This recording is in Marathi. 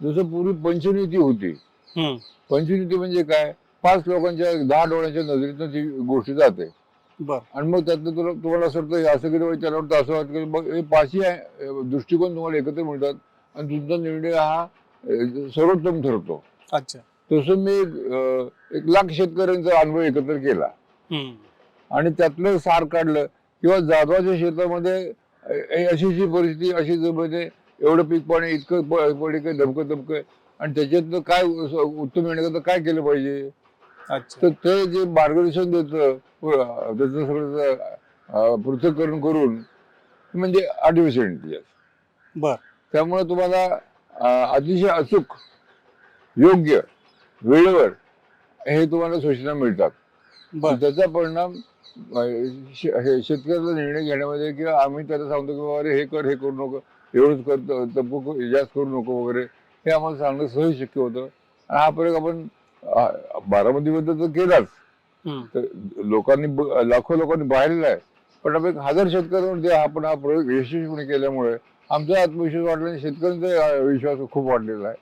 जसं पूर्वी पंचनीती होती. पंचनीती म्हणजे काय? पाच लोकांच्या दहा डोळ्यांच्या नजरेतनं ती गोष्ट जाते. बर. आणि मग त्यातलं तुला तुम्हाला असं वाटतं असं केलं त्याला वाटतं असं वाटतं मग हे पाचही दृष्टिकोन तुम्हाला एकत्र मिळतात. आणि तुमचा निर्णय हा सर्वोत्तम ठरतो. अच्छा. तसं मी एक लाख शेतकऱ्यांचा अनुभव एकत्र केला. आणि त्यातलं सार काढलं. किंवा जाधवाच्या शेतामध्ये अशी अशी परिस्थिती अशी जमध्ये एवढं पीक पाणी इतकं पडे काय धमकं धमकं. आणि त्याच्यातनं काय उत्तम येण्याकरता काय केलं पाहिजे? तर ते जे मार्गदर्शन देतं त्याचं सगळं पृथक्करण करून म्हणजे आर्टिफिशियल बर. त्यामुळे तुम्हाला अतिशय अचूक योग्य वेळेवर हे तुम्हाला सूचना मिळतात. त्याचा परिणाम शे- हे शेतकऱ्याचा निर्णय घेण्यामध्ये किंवा आम्ही त्याला सांगतो की बाबा अरे हे कर हे करू नको एवढंच कर त- तपू क- जास्त करू नको वगैरे हे आम्हाला सांगणं सहज शक्य होतं. आणि हा प्रयोग आपण अं, बारामतीमध्ये तर केलाच. हम्म. तर लोकांनी ब- लाखो लोकांनी पाहिलेला आहे. पण आपण एक हजार शेतकऱ्यांवरती आपण हा प्रयोग यशस्वीपणे केल्यामुळे आमचा आत्मविश्वास वाढला आणि शेतकऱ्यांचा अं, विश्वास खूप वाढलेला आहे.